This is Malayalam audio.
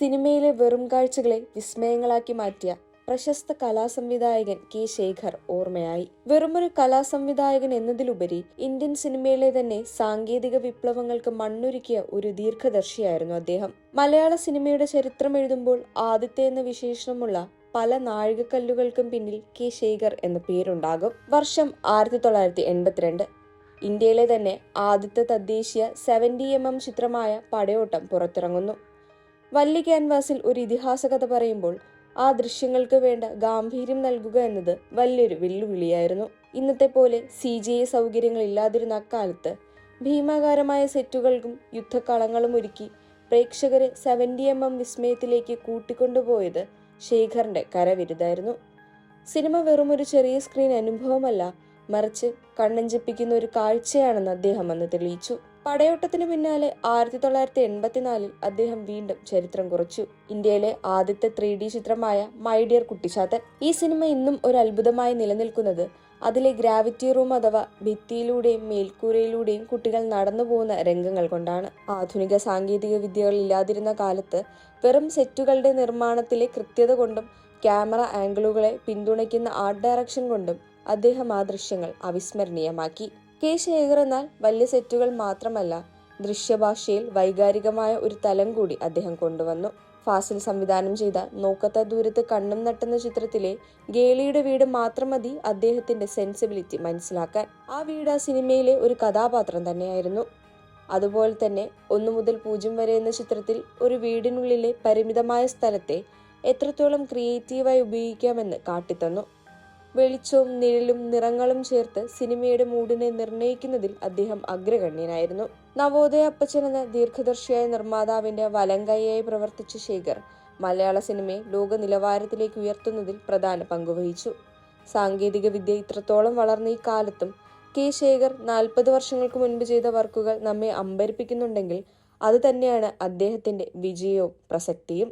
സിനിമയിലെ വെറും കാഴ്ചകളെ വിസ്മയങ്ങളാക്കി മാറ്റിയ പ്രശസ്ത കലാസംവിധായകൻ കെ ശേഖർ ഓർമ്മയായി. വെറുമൊരു കലാസംവിധായകൻ എന്നതിലുപരി ഇന്ത്യൻ സിനിമയിലെ തന്നെ സാങ്കേതിക വിപ്ലവങ്ങൾക്ക് മണ്ണൊരുക്കിയ ഒരു ദീർഘദർശിയായിരുന്നു അദ്ദേഹം. മലയാള സിനിമയുടെ ചരിത്രം എഴുതുമ്പോൾ ആദ്യത്തെ എന്ന വിശേഷണമുള്ള പല നാഴികക്കല്ലുകൾക്കും പിന്നിൽ കെ ശേഖർ എന്ന പേരുണ്ടാകും. വർഷം ആയിരത്തി തൊള്ളായിരത്തി എൺപത്തിരണ്ട് ഇന്ത്യയിലെ തന്നെ ആദ്യത്തെ തദ്ദേശീയ സെവന്റി എം എം ചിത്രമായ പടയോട്ടം പുറത്തിറങ്ങുന്നു. വലിയ ക്യാൻവാസിൽ ഒരു ഇതിഹാസ കഥ പറയുമ്പോൾ ആ ദൃശ്യങ്ങൾക്ക് വേണ്ട ഗാംഭീര്യം നൽകുക എന്നത് വലിയൊരു വെല്ലുവിളിയായിരുന്നു. ഇന്നത്തെ പോലെ സി ജി ഐ സൗകര്യങ്ങൾ ഇല്ലാതിരുന്ന അക്കാലത്ത് ഭീമാകാരമായ സെറ്റുകൾക്കും യുദ്ധക്കളങ്ങളും ഒരുക്കി പ്രേക്ഷകരെ സെവന്റി എം എം വിസ്മയത്തിലേക്ക് കൂട്ടിക്കൊണ്ടുപോയത് ശേഖറിന്റെ കരവിരുതായിരുന്നു. സിനിമ വെറുമൊരു ചെറിയ സ്ക്രീൻ അനുഭവമല്ല മറിച്ച് കണ്ണഞ്ചിപ്പിക്കുന്ന ഒരു കാഴ്ചയാണെന്ന് അദ്ദേഹം അന്ന് തെളിയിച്ചു. പടയോട്ടത്തിന് പിന്നാലെ ആയിരത്തി തൊള്ളായിരത്തി എൺപത്തിനാലിൽ അദ്ദേഹം വീണ്ടും ചരിത്രം കുറിച്ചു. ഇന്ത്യയിലെ ആദ്യത്തെ ത്രീ ഡി ചിത്രമായ മൈ ഡിയർ കുട്ടിച്ചാത്തൻ ഈ സിനിമ ഇന്നും ഒരു അത്ഭുതമായി നിലനിൽക്കുന്നത് അതിലെ ഗ്രാവിറ്റി റൂം അഥവാ ഭിത്തിയിലൂടെയും മേൽക്കൂരയിലൂടെയും കുട്ടികൾ നടന്നു പോകുന്ന രംഗങ്ങൾ കൊണ്ടാണ്. ആധുനിക സാങ്കേതിക വിദ്യകൾ ഇല്ലാതിരുന്ന കാലത്ത് വെറും സെറ്റുകളുടെ നിർമ്മാണത്തിലെ കൃത്യത കൊണ്ടും ക്യാമറ ആംഗിളുകളെ പിന്തുണയ്ക്കുന്ന ആർട്ട് ഡയറക്ഷൻ കൊണ്ടും അദ്ദേഹം ആ ദൃശ്യങ്ങൾ അവിസ്മരണീയമാക്കി. കെ ശേഖർ എന്നാൽ വലിയ സെറ്റുകൾ മാത്രമല്ല ദൃശ്യഭാഷയിൽ വൈകാരികമായ ഒരു തലം കൂടി അദ്ദേഹം കൊണ്ടുവന്നു. ഫാസിൽ സംവിധാനം ചെയ്ത നോക്കത്ത ദൂരത്ത് കണ്ണും നട്ടുന്ന ചിത്രത്തിലെ ഗേളിയുടെ വീട് മാത്രം മതി അദ്ദേഹത്തിന്റെ സെൻസിബിലിറ്റി മനസ്സിലാക്കാൻ. ആ വീട് ആ സിനിമയിലെ ഒരു കഥാപാത്രം തന്നെയായിരുന്നു. അതുപോലെ തന്നെ ഒന്നു മുതൽ പൂജ്യം വരെ എന്ന ചിത്രത്തിൽ ഒരു വീടിനുള്ളിലെ പരിമിതമായ സ്ഥലത്തെ എത്രത്തോളം ക്രിയേറ്റീവായി ഉപയോഗിക്കാമെന്ന് കാട്ടിത്തന്നു. വെളിച്ചവും നിഴലും നിറങ്ങളും ചേർത്ത് സിനിമയുടെ മൂഡിനെ നിർണയിക്കുന്നതിൽ അദ്ദേഹം അഗ്രഗണ്യനായിരുന്നു. നവോദയ അപ്പച്ചൻ എന്ന ദീർഘദർശിയായ നിർമ്മാതാവിന്റെ വലങ്കൈയായി പ്രവർത്തിച്ച ശേഖർ മലയാള സിനിമയെ ലോക നിലവാരത്തിലേക്ക് ഉയർത്തുന്നതിൽ പ്രധാന പങ്കുവഹിച്ചു സാങ്കേതിക വിദ്യ ഇത്രത്തോളം വളർന്ന ഈ കാലത്തും കെ ശേഖർ നാൽപ്പത് വർഷങ്ങൾക്ക് മുൻപ് ചെയ്ത വർക്കുകൾ നമ്മെ അമ്പരിപ്പിക്കുന്നുണ്ടെങ്കിൽ അത് തന്നെയാണ് അദ്ദേഹത്തിന്റെ വിജയവും പ്രസക്തിയും.